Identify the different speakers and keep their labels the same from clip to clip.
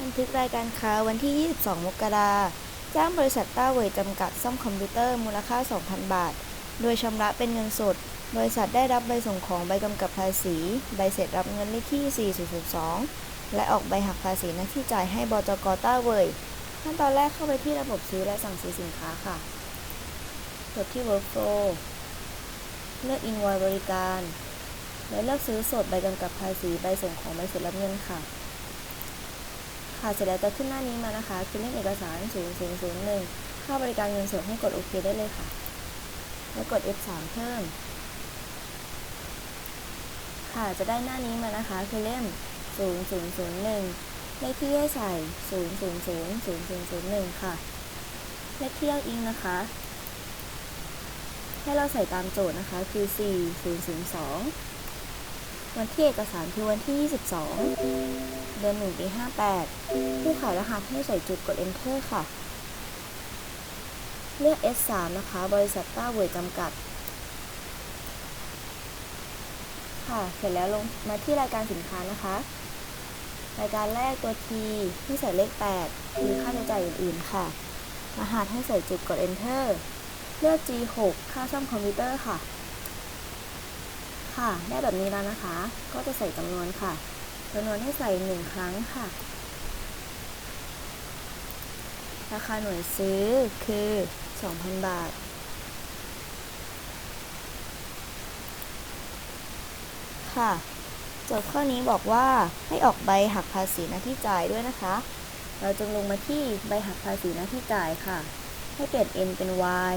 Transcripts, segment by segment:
Speaker 1: บันทึกรายการค้าวันที่ 22 มกราจ้างบริษัทต้าเวยจำกัดซ่อมคอมพิวเตอร์มูลค่า 2,000 บาท โดยชำระเป็นเงินสด บริษัทได้รับใบส่งของใบกำกับภาษี ใบเสร็จรับเงินเลขที่ 4002 และออกใบหักภาษีหน้าที่จ่ายให้บจกต้าเวยขั้นตอนแรกเข้าไปที่ระบบซื้อและสั่งซื้อสินค้าค่ะ กดที่ Workflow เลือก Invoice บริการ และเลือกซื้อสดใบกำกับภาษี ใบส่งของใบเสร็จรับเงินค่ะ ค่ะเสร็จแล้วจะขึ้นหน้านี้มานะคะ คือเลขเอกสาร 0001 ค่าบริการเงินสดให้กดโอเคได้เลยค่ะ แล้วกด F3 เพิ่ม ค่ะจะได้หน้านี้มานะคะ คือเล่ม 0001 เลขที่ให้ใส่ 0000001ค่ะ เลขที่อ้างอิงนะคะ ให้เราใส่ตามโจทย์นะคะ คือ 4002 วันที่เอกสารคือวันที่ 22 เดือน1ปี 58 ผู้ขายรหัสให้ใส่จุดกด enter ค่ะ เลือก S3 นะคะ บริษัทต้าเวยจำกัด ค่ะ เสร็จแล้วลงมาที่รายการสินค้านะคะ รายการแรกตัว T ให้ใส่เลข8คือค่าใช้จ่ายอื่นๆค่ะ รหัสให้ใส่จุดกด enter เลือก G6 ค่าซ่อมคอมพิวเตอร์ค่ะ ค่ะ ได้แบบนี้แล้วนะคะ ก็จะใส่จำนวนค่ะ จำนวนให้ใส่หนึ่งครั้งค่ะ ราคาหน่วยซื้อคือ 2,000 บาท ค่ะโจทย์ข้อนี้บอกว่าให้ออกใบหักภาษีหน้าที่จ่ายด้วยนะคะ เราจึงลงมาที่ใบหักภาษีหน้าที่จ่ายค่ะ ให้เปลี่ยน n เป็น y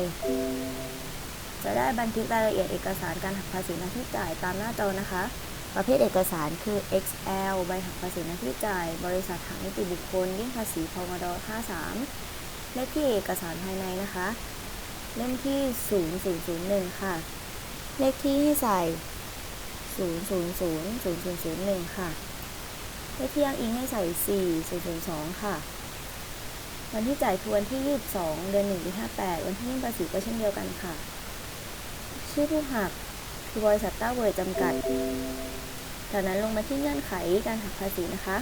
Speaker 1: จะได้บันทึกรายละเอียดเอกสารการหักภาษีหน้าที่จ่ายตามหน้าจอนะคะ ประเภทเอกสารคือ XL ใบหักภาษีหน้าที่จ่าย บริษัทหักนิติบุคคลยื่นภาษีพมด53 เลขที่เอกสารภายในนะคะ เล่มที่ 0001 ค่ะ เลขที่ให้ใส่ 0000001 ค่ะ เลขที่อ้างอิงให้ใส่ 4002 ค่ะ วันที่จ่ายคือวันที่ 22 เดือน1ปี58 วันที่ยื่นภาษีก็เช่นเดียวกันค่ะ ชื่อผู้หักคือบริษัทต้าเวยจำกัด จากนั้นลงมาที่เงื่อนไขการหักภาษีนะคะ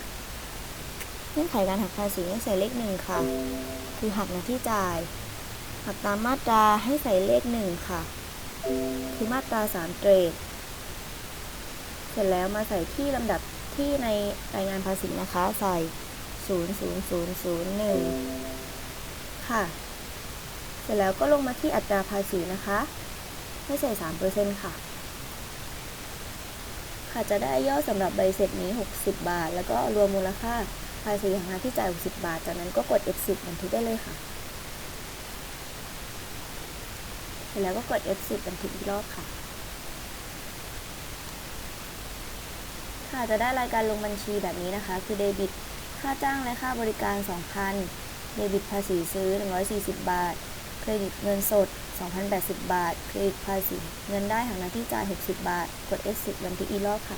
Speaker 1: เงื่อนไขการหักภาษีให้ใส่เลขหนึ่งค่ะ คือหักหน้าที่จ่าย หักตามมาตราให้ใส่เลขหนึ่งค่ะ คือมาตราสามเกรดเสร็จแล้วมาใส่ที่ลำดับที่ในรายงานภาษีนะคะ ใส่ 00001 ค่ะ เสร็จแล้วก็ลงมาที่อัตราภาษีนะคะ ให้ใส่ 3%ค่ะ ค่ะจะได้ยอดสำหรับใบเสร็จนี้ 60 บาท แล้วก็รวมมูลค่าภาษีของงานที่จ่าย 60 บาท จากนั้นก็กด F10 บันทึกได้เลยค่ะ เสร็จแล้วก็กด F10 บันทึกอีกรอบค่ะ ค่ะจะได้รายการลงบัญชีแบบนี้นะคะ คือเดบิต ค่าจ้างและค่าบริการ 2,000 เดบิตภาษีซื้อ 140 บาท เครดิตเงินสด 2,080 บาท เครดิตภาษี เงินได้หากหน้าที่จ่าย 60 บาท กด S10 บันที่อีกรอบค่ะ